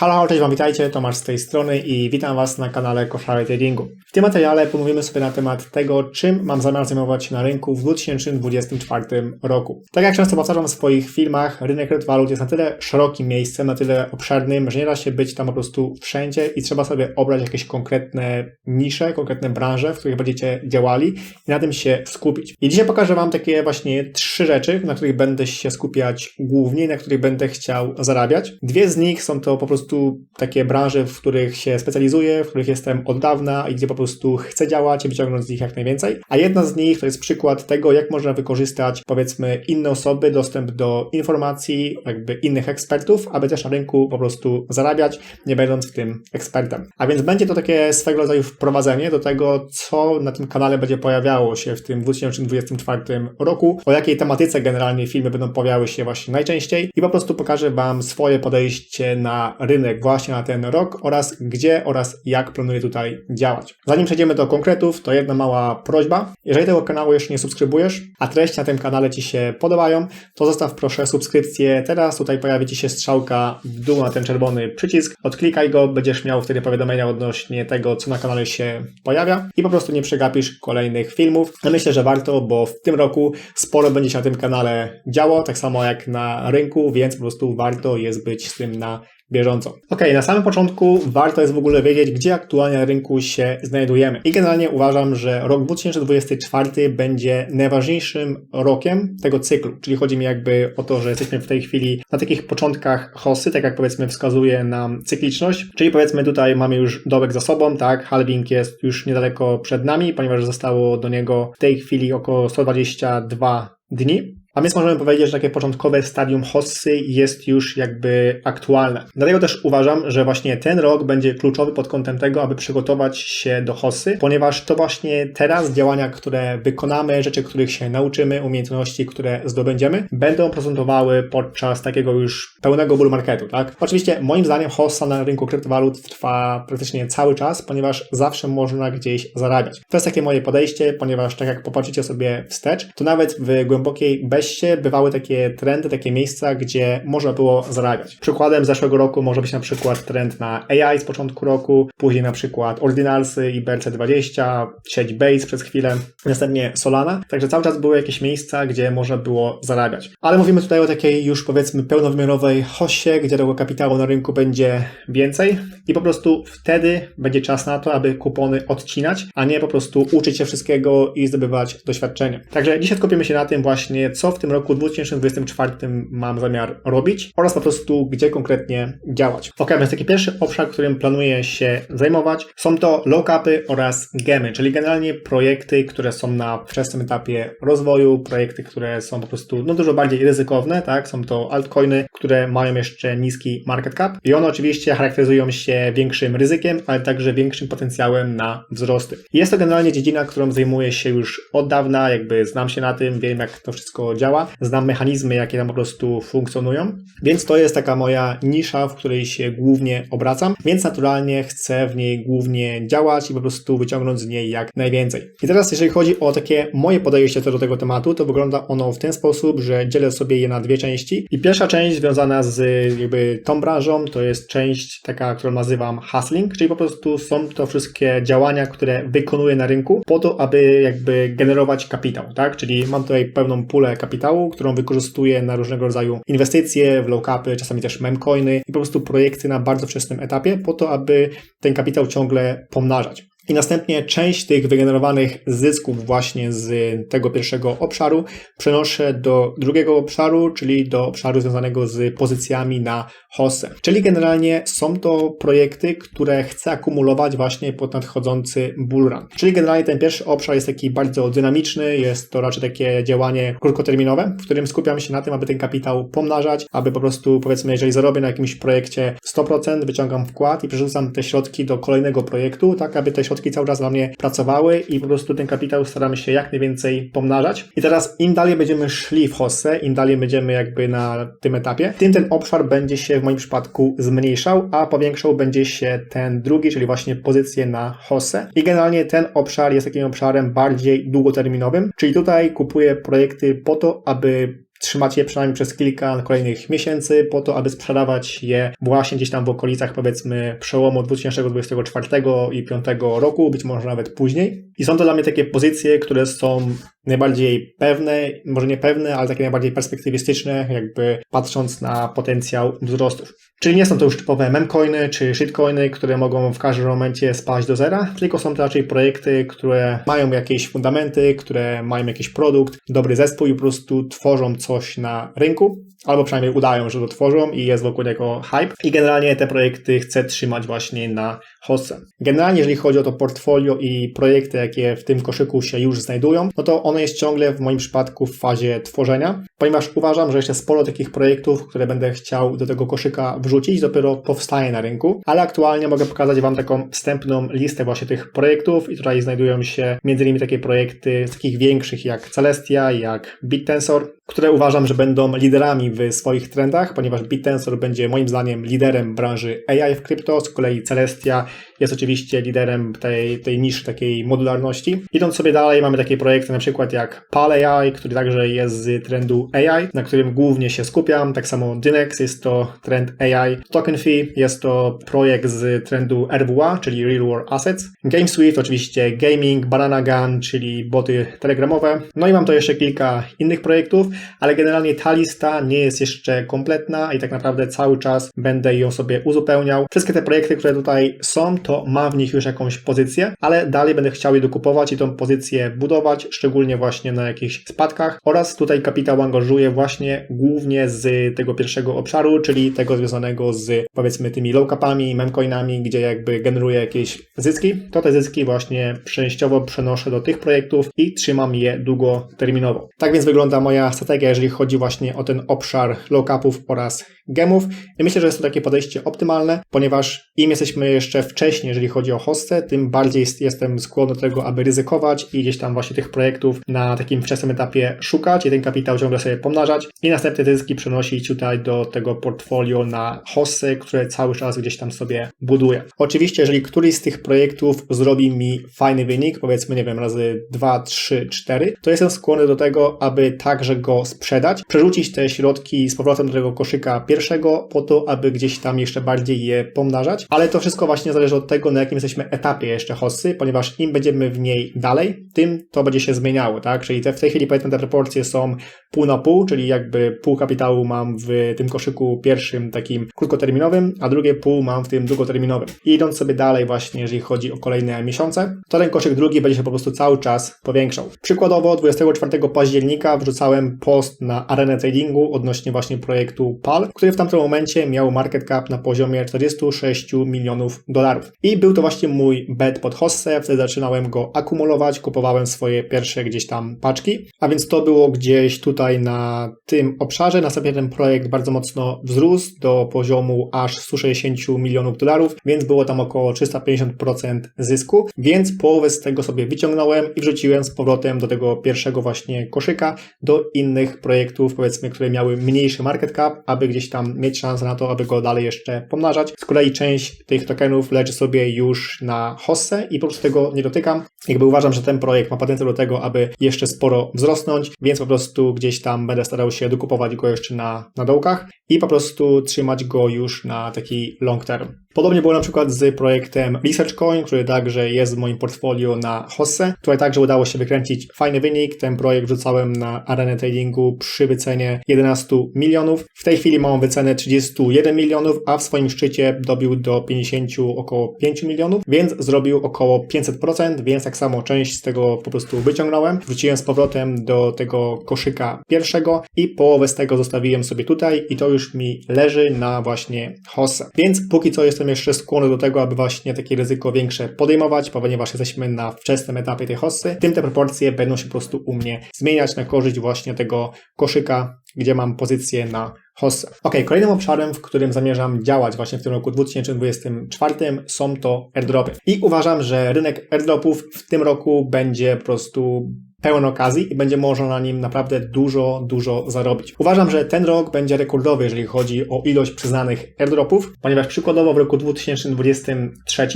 Halo, cześć Wam, witajcie, Tomasz z tej strony i witam Was na kanale Koszary Tradingu. W tym materiale pomówimy sobie na temat tego, czym mam zamiar zajmować się na rynku w 2024 roku. Tak jak często powtarzam w swoich filmach, rynek kryptowalut jest na tyle szerokim miejscem, na tyle obszernym, że nie da się być tam po prostu wszędzie i trzeba sobie obrać jakieś konkretne nisze, konkretne branże, w których będziecie działali i na tym się skupić. I dzisiaj pokażę Wam takie właśnie trzy rzeczy, na których będę się skupiać głównie, na których będę chciał zarabiać. Dwie z nich są to po prostu prostu takie branże, w których się specjalizuję, w których jestem od dawna i gdzie po prostu chcę działać i wyciągnąć z nich jak najwięcej. A jedna z nich to jest przykład tego, jak można wykorzystać powiedzmy inne osoby, dostęp do informacji, jakby innych ekspertów, aby też na rynku po prostu zarabiać, nie będąc w tym ekspertem. A więc będzie to takie swego rodzaju wprowadzenie do tego, co na tym kanale będzie pojawiało się w tym 2024 roku, o jakiej tematyce generalnie filmy będą pojawiały się właśnie najczęściej i po prostu pokażę Wam swoje podejście na rynek właśnie na ten rok oraz gdzie oraz jak planuję tutaj działać. Zanim przejdziemy do konkretów, to jedna mała prośba. Jeżeli tego kanału jeszcze nie subskrybujesz, a treści na tym kanale Ci się podobają, to zostaw proszę subskrypcję. Teraz tutaj pojawi Ci się strzałka w dół na ten czerwony przycisk. Odklikaj go, będziesz miał wtedy powiadomienia odnośnie tego, co na kanale się pojawia i po prostu nie przegapisz kolejnych filmów. Myślę, że warto, bo w tym roku sporo będzie się na tym kanale działo, tak samo jak na rynku, więc po prostu warto jest być z tym na bieżąco. Ok, na samym początku warto jest w ogóle wiedzieć, gdzie aktualnie na rynku się znajdujemy. I generalnie uważam, że rok 2024 będzie najważniejszym rokiem tego cyklu. Czyli chodzi mi jakby o to, że jesteśmy w tej chwili na takich początkach hossy, tak jak powiedzmy wskazuje nam cykliczność. Czyli powiedzmy tutaj mamy już dołek za sobą, tak, halving jest już niedaleko przed nami, ponieważ zostało do niego w tej chwili około 122 dni. A więc możemy powiedzieć, że takie początkowe stadium hossy jest już jakby aktualne. Dlatego też uważam, że właśnie ten rok będzie kluczowy pod kątem tego, aby przygotować się do hossy, ponieważ to właśnie teraz działania, które wykonamy, rzeczy, których się nauczymy, umiejętności, które zdobędziemy, będą prezentowały podczas takiego już pełnego bull marketu, tak? Oczywiście moim zdaniem hossa na rynku kryptowalut trwa praktycznie cały czas, ponieważ zawsze można gdzieś zarabiać. To jest takie moje podejście, ponieważ tak jak popatrzycie sobie wstecz, to nawet w głębokiej bez bywały takie trendy, takie miejsca, gdzie można było zarabiać. Przykładem zeszłego roku może być na przykład trend na AI z początku roku, później na przykład Ordinalsy i BRC20, sieć Base przez chwilę, następnie Solana. Także cały czas były jakieś miejsca, gdzie można było zarabiać. Ale mówimy tutaj o takiej już powiedzmy pełnowymiarowej hosie, gdzie tego kapitału na rynku będzie więcej i po prostu wtedy będzie czas na to, aby kupony odcinać, a nie po prostu uczyć się wszystkiego i zdobywać doświadczenie. Także dzisiaj skupimy się na tym właśnie, co w tym roku 2024 mam zamiar robić oraz po prostu gdzie konkretnie działać. Ok, więc taki pierwszy obszar, którym planuję się zajmować są to low-capy oraz gemy, czyli generalnie projekty, które są na wczesnym etapie rozwoju, projekty, które są po prostu no, dużo bardziej ryzykowne, tak? Są to altcoiny, które mają jeszcze niski market cap i one oczywiście charakteryzują się większym ryzykiem, ale także większym potencjałem na wzrosty. Jest to generalnie dziedzina, którą zajmuję się już od dawna, jakby znam się na tym, wiem jak to wszystko działa, znam mechanizmy, jakie tam po prostu funkcjonują, więc to jest taka moja nisza, w której się głównie obracam, więc naturalnie chcę w niej głównie działać i po prostu wyciągnąć z niej jak najwięcej. I teraz, jeżeli chodzi o takie moje podejście do tego tematu, to wygląda ono w ten sposób, że dzielę sobie je na dwie części. I pierwsza część związana z jakby tą branżą, to jest część taka, którą nazywam hustling, czyli po prostu są to wszystkie działania, które wykonuję na rynku po to, aby jakby generować kapitał, tak? Czyli mam tutaj pełną pulę kapitału, którą wykorzystuję na różnego rodzaju inwestycje, w low-capy, czasami też memcoiny i po prostu projekty na bardzo wczesnym etapie po to, aby ten kapitał ciągle pomnażać. I następnie część tych wygenerowanych zysków właśnie z tego pierwszego obszaru przenoszę do drugiego obszaru, czyli do obszaru związanego z pozycjami na hossę. Czyli generalnie są to projekty, które chcę akumulować właśnie pod nadchodzący bullrun. Czyli generalnie ten pierwszy obszar jest taki bardzo dynamiczny, jest to raczej takie działanie krótkoterminowe, w którym skupiam się na tym, aby ten kapitał pomnażać, aby po prostu powiedzmy, jeżeli zarobię na jakimś projekcie 100%, wyciągam wkład i przerzucam te środki do kolejnego projektu, tak aby te środki cały czas dla mnie pracowały i po prostu ten kapitał staramy się jak najwięcej pomnażać. I teraz im dalej będziemy szli w hossę, im dalej będziemy jakby na tym etapie, tym ten obszar będzie się w moim przypadku zmniejszał, a powiększał będzie się ten drugi, czyli właśnie pozycję na hossę. I generalnie ten obszar jest takim obszarem bardziej długoterminowym, czyli tutaj kupuję projekty po to, aby trzymać je przynajmniej przez kilka kolejnych miesięcy po to, aby sprzedawać je właśnie gdzieś tam w okolicach powiedzmy przełomu 2024 i 2025 roku, być może nawet później. I są to dla mnie takie pozycje, które są najbardziej pewne, może nie pewne, ale takie najbardziej perspektywistyczne, jakby patrząc na potencjał wzrostów. Czyli nie są to już typowe memcoiny czy shitcoiny, które mogą w każdym momencie spaść do zera, tylko są to raczej projekty, które mają jakieś fundamenty, które mają jakiś produkt, dobry zespół i po prostu tworzą coś na rynku, albo przynajmniej udają, że to tworzą i jest wokół tego hype. I generalnie te projekty chcę trzymać właśnie na hostce. Generalnie, jeżeli chodzi o to portfolio i projekty, jakie w tym koszyku się już znajdują, no to ono jest ciągle w moim przypadku w fazie tworzenia, ponieważ uważam, że jeszcze sporo takich projektów, które będę chciał do tego koszyka wrzucić, dopiero powstaje na rynku, ale aktualnie mogę pokazać Wam taką wstępną listę właśnie tych projektów i tutaj znajdują się między innymi takie projekty z takich większych jak Celestia, jak BitTensor, które uważam, że będą liderami w swoich trendach, ponieważ BitTensor będzie moim zdaniem liderem branży AI w krypto, z kolei Celestia jest oczywiście liderem tej, tej niszy takiej modularności. Idąc sobie dalej, mamy takie projekty na przykład jak PAL AI, który także jest z trendu AI, na którym głównie się skupiam. Tak samo Dynex jest to trend AI. Token Fee jest to projekt z trendu RWA, czyli Real World Assets. GameSwift oczywiście gaming, Banana Gun, czyli boty telegramowe. No i mam to jeszcze kilka innych projektów, ale generalnie ta lista nie jest jeszcze kompletna i tak naprawdę cały czas będę ją sobie uzupełniał. Wszystkie te projekty, które tutaj są, to ma w nich już jakąś pozycję, ale dalej będę chciał je dokupować i tą pozycję budować, szczególnie właśnie na jakichś spadkach oraz tutaj kapitał angażuję właśnie głównie z tego pierwszego obszaru, czyli tego związanego z powiedzmy tymi low capami, memcoinami, gdzie jakby generuję jakieś zyski, to te zyski właśnie częściowo przenoszę do tych projektów i trzymam je długoterminowo. Tak więc wygląda moja strategia, jeżeli chodzi właśnie o ten obszar low capów oraz gemów. I myślę, że jest to takie podejście optymalne, ponieważ im jesteśmy jeszcze wcześniej, jeżeli chodzi o hostę, tym bardziej jestem skłonny do tego, aby ryzykować i gdzieś tam właśnie tych projektów na takim wczesnym etapie szukać i ten kapitał ciągle sobie pomnażać i następne zyski przenosić tutaj do tego portfolio na hostę, które cały czas gdzieś tam sobie buduję. Oczywiście, jeżeli któryś z tych projektów zrobi mi fajny wynik, powiedzmy, nie wiem, razy 2, 3, 4, to jestem skłonny do tego, aby także go sprzedać, przerzucić te środki z powrotem do tego koszyka pierwszego, po to, aby gdzieś tam jeszcze bardziej je pomnażać, ale to wszystko właśnie zależy od tego, na jakim jesteśmy etapie jeszcze hossy, ponieważ im będziemy w niej dalej, tym to będzie się zmieniało, tak? Czyli te, w tej chwili powiedzmy te proporcje są pół na pół, czyli jakby pół kapitału mam w tym koszyku pierwszym takim krótkoterminowym, a drugie pół mam w tym długoterminowym. I idąc sobie dalej właśnie, jeżeli chodzi o kolejne miesiące, to ten koszyk drugi będzie się po prostu cały czas powiększał. Przykładowo 24 października wrzucałem post na arenę tradingu odnośnie właśnie projektu PAL, który w tamtym momencie miał market cap na poziomie 46 milionów dolarów. I był to właśnie mój bet pod hossę, wtedy zaczynałem go akumulować, kupowałem swoje pierwsze gdzieś tam paczki, a więc to było gdzieś tutaj na tym obszarze. Następnie ten projekt bardzo mocno wzrósł do poziomu aż 160 milionów dolarów, więc było tam około 350% zysku, więc połowę z tego sobie wyciągnąłem i wrzuciłem z powrotem do tego pierwszego właśnie koszyka, do innych projektów, powiedzmy, które miały mniejszy market cap, aby gdzieś tam mieć szansę na to, aby go dalej jeszcze pomnażać. Z kolei część tych tokenów leży sobie już na hossę i po prostu tego nie dotykam. Jakby uważam, że ten projekt ma potencjał do tego, aby jeszcze sporo wzrosnąć, więc po prostu gdzieś tam będę starał się dokupować go jeszcze na, na dołkach i po prostu trzymać go już na taki long term. Podobnie było na przykład z projektem ResearchCoin, który także jest w moim portfolio na Hosse. Tutaj także udało się wykręcić fajny wynik. Ten projekt wrzucałem na arenę tradingu przy wycenie 11 milionów. W tej chwili mam wycenę 31 milionów, a w swoim szczycie dobił do 50 około 5 milionów, więc zrobił około 500%, więc tak samo część z tego po prostu wyciągnąłem. Wróciłem z powrotem do tego koszyka pierwszego i połowę z tego zostawiłem sobie tutaj i to już mi leży na właśnie Hosse. Więc póki co jest jestem jeszcze skłonny do tego, aby właśnie takie ryzyko większe podejmować, ponieważ jesteśmy na wczesnym etapie tej hossy, tym te proporcje będą się po prostu u mnie zmieniać na korzyść właśnie tego koszyka, gdzie mam pozycję na hossę. Ok, kolejnym obszarem, w którym zamierzam działać właśnie w tym roku 2024 są to airdropy. I uważam, że rynek airdropów w tym roku będzie po prostu pełen okazji i będzie można na nim naprawdę dużo, dużo zarobić. Uważam, że ten rok będzie rekordowy, jeżeli chodzi o ilość przyznanych airdropów, ponieważ przykładowo w roku 2023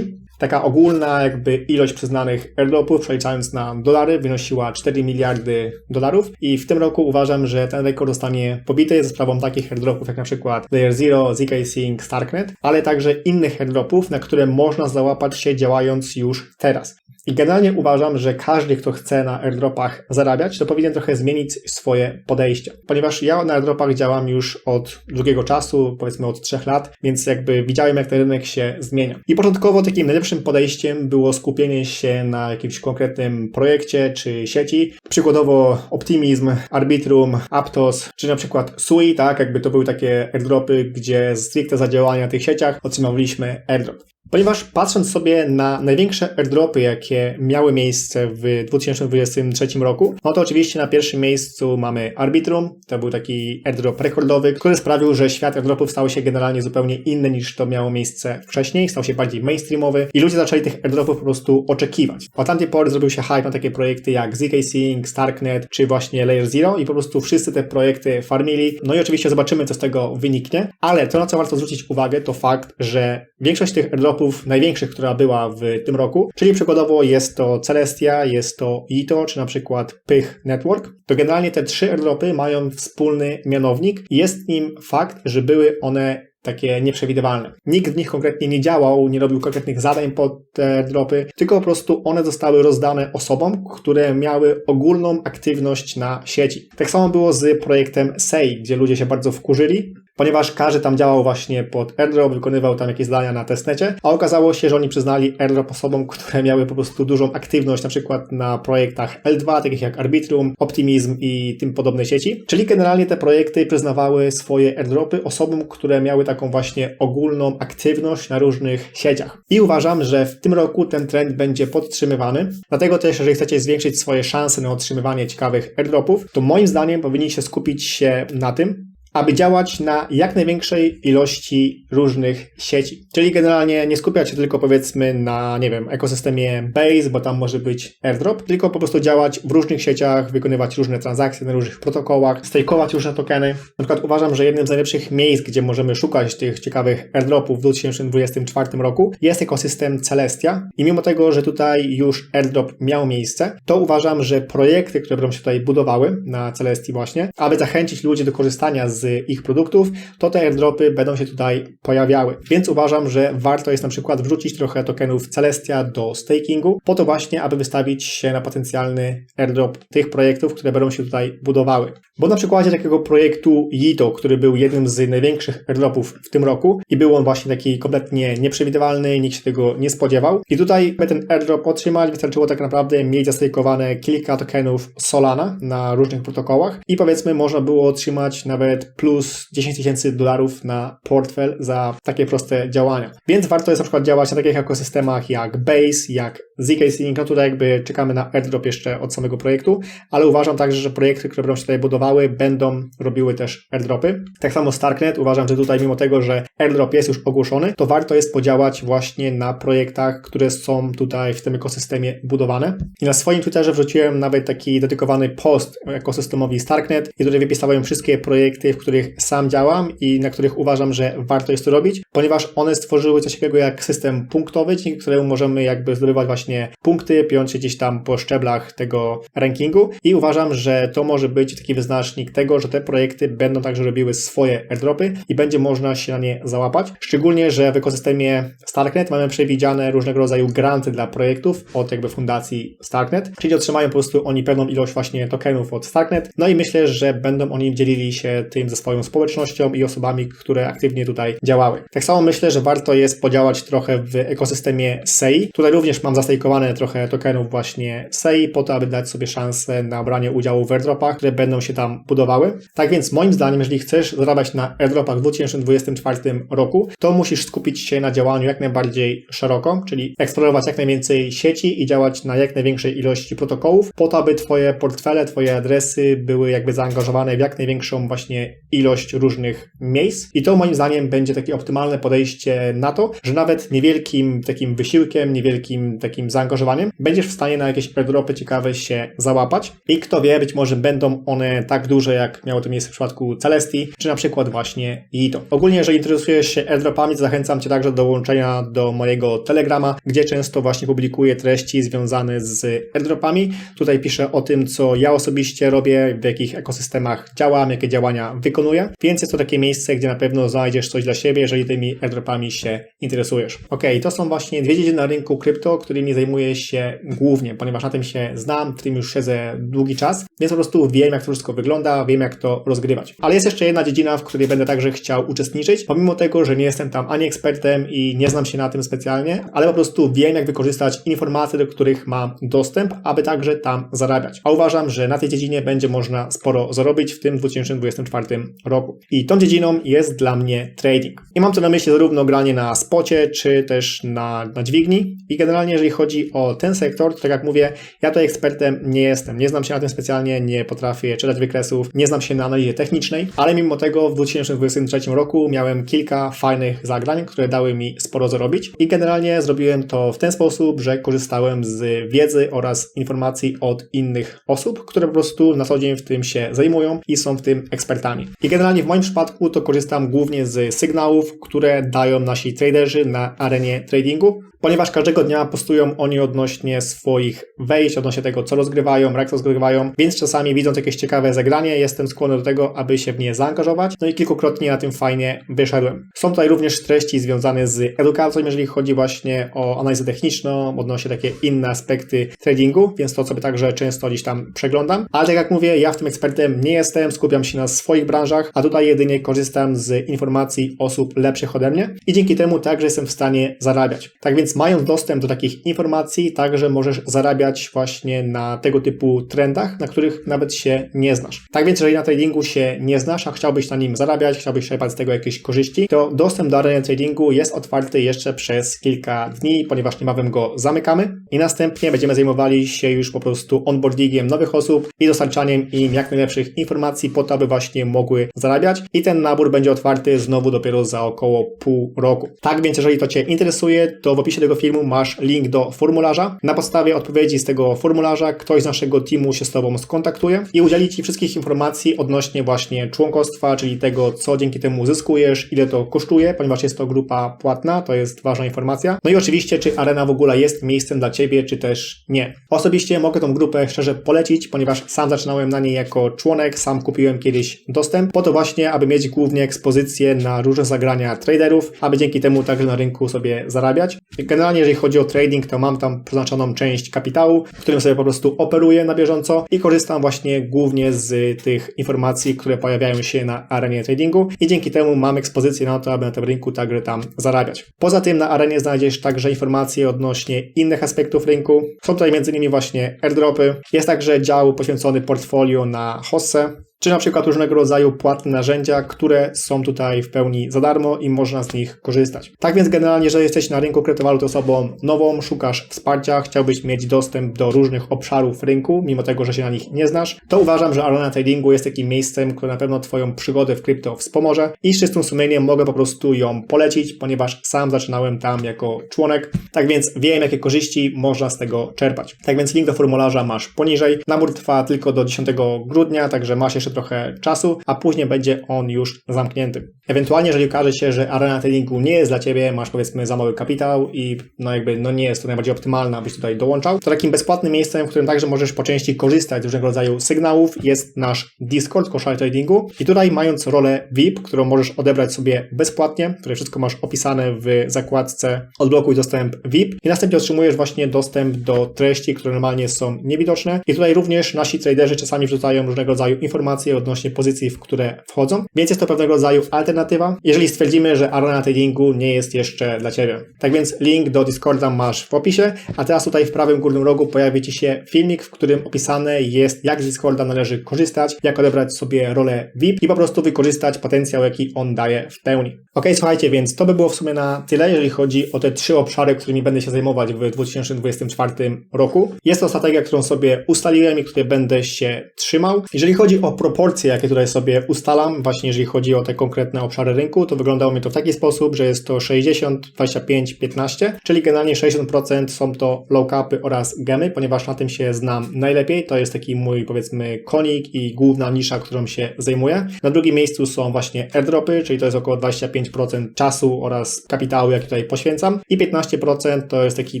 taka ogólna jakby ilość przyznanych airdropów, przeliczając na dolary, wynosiła 4 miliardy dolarów i w tym roku uważam, że ten rekord zostanie pobity ze sprawą takich airdropów jak na przykład Layer Zero, ZK Sync, Starknet, ale także innych airdropów, na które można załapać się działając już teraz. I generalnie uważam, że każdy, kto chce na airdropach zarabiać, to powinien trochę zmienić swoje podejście. Ponieważ ja na airdropach działam już od długiego czasu, powiedzmy od trzech lat, więc jakby widziałem, jak ten rynek się zmienia. I początkowo takim najlepszym podejściem było skupienie się na jakimś konkretnym projekcie czy sieci. Przykładowo Optimism, Arbitrum, Aptos, czy na przykład Sui, tak, jakby to były takie airdropy, gdzie stricte za działania tych sieciach otrzymywaliśmy airdrop. Ponieważ patrząc sobie na największe airdropy, jakie miały miejsce w 2023 roku, no to oczywiście na pierwszym miejscu mamy Arbitrum. To był taki airdrop rekordowy, który sprawił, że świat airdropów stał się generalnie zupełnie inny niż to miało miejsce wcześniej. Stał się bardziej mainstreamowy i ludzie zaczęli tych airdropów po prostu oczekiwać. Od tamtej pory zrobił się hype na takie projekty jak ZK Sync, Starknet czy właśnie Layer Zero i po prostu wszyscy te projekty farmili. No i oczywiście zobaczymy, co z tego wyniknie, ale to, na co warto zwrócić uwagę, to fakt, że większość tych airdropów największych, która była w tym roku, czyli przykładowo jest to Celestia, jest to Ito, czy na przykład Pych Network, to generalnie te trzy airdropy mają wspólny mianownik jest nim fakt, że były one takie nieprzewidywalne. Nikt w nich konkretnie nie działał, nie robił konkretnych zadań pod te dropy, tylko po prostu one zostały rozdane osobom, które miały ogólną aktywność na sieci. Tak samo było z projektem SEI, gdzie ludzie się bardzo wkurzyli, ponieważ każdy tam działał właśnie pod airdrop, wykonywał tam jakieś zadania na testnecie, a okazało się, że oni przyznali airdrop osobom, które miały po prostu dużą aktywność, na przykład na projektach L2, takich jak Arbitrum, Optimism i tym podobne sieci. Czyli generalnie te projekty przyznawały swoje airdropy osobom, które miały taką właśnie ogólną aktywność na różnych sieciach. I uważam, że w tym roku ten trend będzie podtrzymywany. Dlatego też, jeżeli chcecie zwiększyć swoje szanse na otrzymywanie ciekawych airdropów, to moim zdaniem powinniście skupić się na tym, aby działać na jak największej ilości różnych sieci. Czyli generalnie nie skupiać się tylko powiedzmy na, nie wiem, ekosystemie Base, bo tam może być airdrop, tylko po prostu działać w różnych sieciach, wykonywać różne transakcje na różnych protokołach, stakeować różne tokeny. Na przykład uważam, że jednym z najlepszych miejsc, gdzie możemy szukać tych ciekawych airdropów w 2024 roku jest ekosystem Celestia i mimo tego, że tutaj już airdrop miał miejsce, to uważam, że projekty, które będą się tutaj budowały na Celestii właśnie, aby zachęcić ludzi do korzystania z z ich produktów, to te airdropy będą się tutaj pojawiały. Więc uważam, że warto jest na przykład wrzucić trochę tokenów Celestia do stakingu, po to właśnie, aby wystawić się na potencjalny airdrop tych projektów, które będą się tutaj budowały. Bo na przykładzie takiego projektu Yito, który był jednym z największych airdropów w tym roku i był on właśnie taki kompletnie nieprzewidywalny, nikt się tego nie spodziewał. I tutaj, by ten airdrop otrzymać, wystarczyło tak naprawdę mieć zastejkowane kilka tokenów Solana na różnych protokołach i powiedzmy można było otrzymać nawet plus 10 tysięcy dolarów na portfel za takie proste działania. Więc warto jest na przykład działać na takich ekosystemach jak Base, jak ZK Sync, no tutaj jakby czekamy na airdrop jeszcze od samego projektu, ale uważam także, że projekty, które będą się tutaj budowały, będą robiły też airdropy. Tak samo Starknet, uważam, że tutaj mimo tego, że airdrop jest już ogłoszony, to warto jest podziałać właśnie na projektach, które są tutaj w tym ekosystemie budowane. I na swoim Twitterze wrzuciłem nawet taki dedykowany post ekosystemowi Starknet i tutaj wypisałem wszystkie projekty, w których sam działam i na których uważam, że warto jest to robić, ponieważ one stworzyły coś takiego jak system punktowy, dzięki któremu możemy jakby zdobywać właśnie punkty, piąć się gdzieś tam po szczeblach tego rankingu. I uważam, że to może być taki wyznacznik tego, że te projekty będą także robiły swoje airdropy i będzie można się na nie załapać. Szczególnie, że w ekosystemie Starknet mamy przewidziane różnego rodzaju granty dla projektów od jakby fundacji Starknet, czyli otrzymają po prostu oni pewną ilość właśnie tokenów od Starknet, no i myślę, że będą oni dzielili się tym ze swoją społecznością i osobami, które aktywnie tutaj działały. Tak samo myślę, że warto jest podziałać trochę w ekosystemie SEI. Tutaj również mam zastejkowane trochę tokenów właśnie SEI po to, aby dać sobie szansę na branie udziału w airdropach, które będą się tam budowały. Tak więc moim zdaniem, jeżeli chcesz zarabiać na airdropach w 2024 roku, to musisz skupić się na działaniu jak najbardziej szeroko, czyli eksplorować jak najwięcej sieci i działać na jak największej ilości protokołów, po to, aby twoje portfele, twoje adresy były jakby zaangażowane w jak największą właśnie ilość różnych miejsc. I to moim zdaniem będzie takie optymalne podejście na to, że nawet niewielkim takim wysiłkiem, niewielkim takim zaangażowaniem, będziesz w stanie na jakieś airdropy ciekawe się załapać i kto wie, być może będą one tak duże, jak miało to miejsce w przypadku Celestii, czy na przykład właśnie Ito. Ogólnie, jeżeli interesujesz się airdropami, to zachęcam Cię także do dołączenia do mojego Telegrama, gdzie często właśnie publikuję treści związane z airdropami. Tutaj piszę o tym, co ja osobiście robię, w jakich ekosystemach działam, jakie działania wykonuję, więc jest to takie miejsce, gdzie na pewno znajdziesz coś dla siebie, jeżeli tymi airdropami się interesujesz. Ok, to są właśnie dwie dziedziny na rynku krypto, którymi zajmuję się głównie, ponieważ na tym się znam, w tym już siedzę długi czas, więc po prostu wiem, jak to wszystko wygląda, wiem, jak to rozgrywać. Ale jest jeszcze jedna dziedzina, w której będę także chciał uczestniczyć, pomimo tego, że nie jestem tam ani ekspertem i nie znam się na tym specjalnie, ale po prostu wiem, jak wykorzystać informacje, do których mam dostęp, aby także tam zarabiać. A uważam, że na tej dziedzinie będzie można sporo zarobić w tym 2024 roku. I tą dziedziną jest dla mnie trading. I mam tu na myśli zarówno granie na spocie, czy też na, na dźwigni. I generalnie, jeżeli chodzi o ten sektor, to tak jak mówię, ja tutaj ekspertem nie jestem. Nie znam się na tym specjalnie, nie potrafię czytać wykresów, nie znam się na analizie technicznej, ale mimo tego w 2023 roku miałem kilka fajnych zagrań, które dały mi sporo zarobić. I generalnie zrobiłem to w ten sposób, że korzystałem z wiedzy oraz informacji od innych osób, które po prostu na co dzień w tym się zajmują i są w tym ekspertami. I generalnie w moim przypadku to korzystam głównie z sygnałów, które dają nasi traderzy na arenie tradingu, ponieważ każdego dnia postują oni odnośnie swoich wejść, odnośnie tego, co rozgrywają, jak rozgrywają, więc czasami widząc jakieś ciekawe zagranie, jestem skłonny do tego, aby się w nie zaangażować, no i kilkukrotnie na tym fajnie wyszedłem. Są tutaj również treści związane z edukacją, jeżeli chodzi właśnie o analizę techniczną, odnośnie takie inne aspekty tradingu, więc to sobie także często gdzieś tam przeglądam, ale tak jak mówię, ja w tym ekspertem nie jestem, skupiam się na swoich branżach, a tutaj jedynie korzystam z informacji osób lepszych ode mnie i dzięki temu także jestem w stanie zarabiać. Tak więc mając dostęp do takich informacji, także możesz zarabiać właśnie na tego typu trendach, na których nawet się nie znasz. Tak więc jeżeli na tradingu się nie znasz, a chciałbyś na nim zarabiać, chciałbyś czerpać z tego jakieś korzyści, to dostęp do areny tradingu jest otwarty jeszcze przez kilka dni, ponieważ niebawem go zamykamy i następnie będziemy zajmowali się już po prostu onboardingiem nowych osób i dostarczaniem im jak najlepszych informacji po to, aby właśnie mogły zarabiać i ten nabór będzie otwarty znowu dopiero za około pół roku. Tak więc jeżeli to Cię interesuje, to w opisie tego filmu masz link do formularza. Na podstawie odpowiedzi z tego formularza ktoś z naszego teamu się z Tobą skontaktuje i udzieli Ci wszystkich informacji odnośnie właśnie członkostwa, czyli tego, co dzięki temu uzyskujesz, ile to kosztuje, ponieważ jest to grupa płatna, to jest ważna informacja. No i oczywiście, czy arena w ogóle jest miejscem dla Ciebie, czy też nie. Osobiście mogę tą grupę szczerze polecić, ponieważ sam zaczynałem na niej jako członek, sam kupiłem kiedyś dostęp, po to właśnie, aby mieć głównie ekspozycję na różne zagrania traderów, aby dzięki temu także na rynku sobie zarabiać. Generalnie, jeżeli chodzi o trading, to mam tam przeznaczoną część kapitału, w którym sobie po prostu operuję na bieżąco i korzystam właśnie głównie z tych informacji, które pojawiają się na arenie tradingu i dzięki temu mam ekspozycję na to, aby na tym rynku także tam zarabiać. Poza tym na arenie znajdziesz także informacje odnośnie innych aspektów rynku. Są tutaj m.in. właśnie airdropy. Jest także dział poświęcony portfolio na hossę, czy na przykład różnego rodzaju płatne narzędzia, które są tutaj w pełni za darmo i można z nich korzystać. Tak więc generalnie, jeżeli jesteś na rynku kryptowalut osobą nową, szukasz wsparcia, chciałbyś mieć dostęp do różnych obszarów rynku, mimo tego, że się na nich nie znasz, to uważam, że Arena Tradingu jest takim miejscem, które na pewno Twoją przygodę w krypto wspomoże i z czystym sumieniem mogę po prostu ją polecić, ponieważ sam zaczynałem tam jako członek, tak więc wiem, jakie korzyści można z tego czerpać. Tak więc link do formularza masz poniżej. Nabór trwa tylko do 10 grudnia, także masz jeszcze trochę czasu, a później będzie on już zamknięty. Ewentualnie, jeżeli okaże się, że arena tradingu nie jest dla Ciebie, masz powiedzmy za mały kapitał i no jakby no nie jest to najbardziej optymalne, abyś tutaj dołączał, to takim bezpłatnym miejscem, w którym także możesz po części korzystać z różnego rodzaju sygnałów jest nasz Discord Koszary Tradingu i tutaj mając rolę VIP, którą możesz odebrać sobie bezpłatnie, które wszystko masz opisane w zakładce odblokuj dostęp VIP i następnie otrzymujesz właśnie dostęp do treści, które normalnie są niewidoczne i tutaj również nasi traderzy czasami wrzucają różnego rodzaju informacje odnośnie pozycji, w które wchodzą, więc jest to pewnego rodzaju alternatywa, jeżeli stwierdzimy, że arena tradingu nie jest jeszcze dla Ciebie. Tak więc link do Discorda masz w opisie, a teraz tutaj w prawym górnym rogu pojawi Ci się filmik, w którym opisane jest, jak z Discorda należy korzystać, jak odebrać sobie rolę VIP i po prostu wykorzystać potencjał, jaki on daje w pełni. Ok, słuchajcie, więc to by było w sumie na tyle, jeżeli chodzi o te trzy obszary, którymi będę się zajmować w 2024 roku. Jest to strategia, którą sobie ustaliłem i której będę się trzymał. Jeżeli chodzi o proporcje, jakie tutaj sobie ustalam, właśnie jeżeli chodzi o te konkretne obszary rynku, to wyglądało mi to w taki sposób, że jest to 60, 25, 15, czyli generalnie 60% są to low capy oraz gemy, ponieważ na tym się znam najlepiej. To jest taki mój powiedzmy konik i główna nisza, którą się zajmuję. Na drugim miejscu są właśnie airdropy, czyli to jest około 25% czasu oraz kapitału, jaki tutaj poświęcam i 15% to jest taki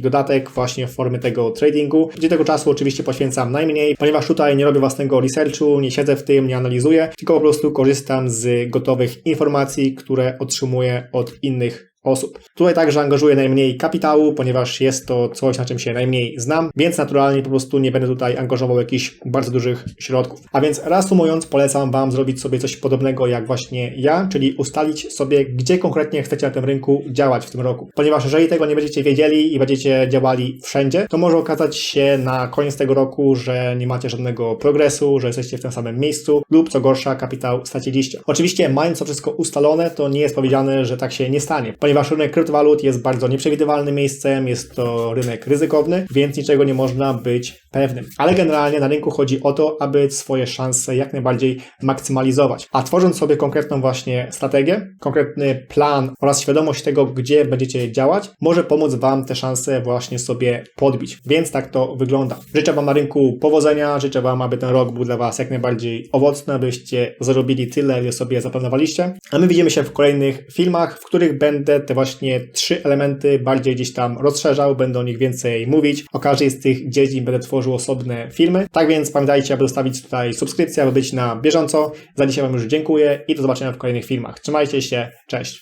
dodatek właśnie w formie tego tradingu, gdzie tego czasu oczywiście poświęcam najmniej, ponieważ tutaj nie robię własnego researchu, nie siedzę w tym, nie analizuję, tylko po prostu korzystam z gotowych informacji, które otrzymuję od innych osób. Tutaj także angażuję najmniej kapitału, ponieważ jest to coś, na czym się najmniej znam, więc naturalnie po prostu nie będę tutaj angażował jakichś bardzo dużych środków. A więc reasumując, polecam Wam zrobić sobie coś podobnego jak właśnie ja, czyli ustalić sobie, gdzie konkretnie chcecie na tym rynku działać w tym roku. Ponieważ jeżeli tego nie będziecie wiedzieli i będziecie działali wszędzie, to może okazać się na koniec tego roku, że nie macie żadnego progresu, że jesteście w tym samym miejscu lub co gorsza, kapitał straciliście. Oczywiście mając to wszystko ustalone, to nie jest powiedziane, że tak się nie stanie ponieważ rynek kryptowalut jest bardzo nieprzewidywalnym miejscem, jest to rynek ryzykowny, więc niczego nie można być pewnym. Ale generalnie na rynku chodzi o to, aby swoje szanse jak najbardziej maksymalizować. A tworząc sobie konkretną właśnie strategię, konkretny plan oraz świadomość tego, gdzie będziecie działać, może pomóc Wam te szanse właśnie sobie podbić. Więc tak to wygląda. Życzę Wam na rynku powodzenia, życzę Wam, aby ten rok był dla Was jak najbardziej owocny, abyście zarobili tyle, ile sobie zaplanowaliście. A my widzimy się w kolejnych filmach, w których te właśnie trzy elementy bardziej gdzieś tam rozszerzał, będę o nich więcej mówić. O każdej z tych dziedzin będę tworzył osobne filmy. Tak więc pamiętajcie, aby zostawić tutaj subskrypcję, aby być na bieżąco. Za dzisiaj Wam już dziękuję i do zobaczenia w kolejnych filmach. Trzymajcie się, cześć!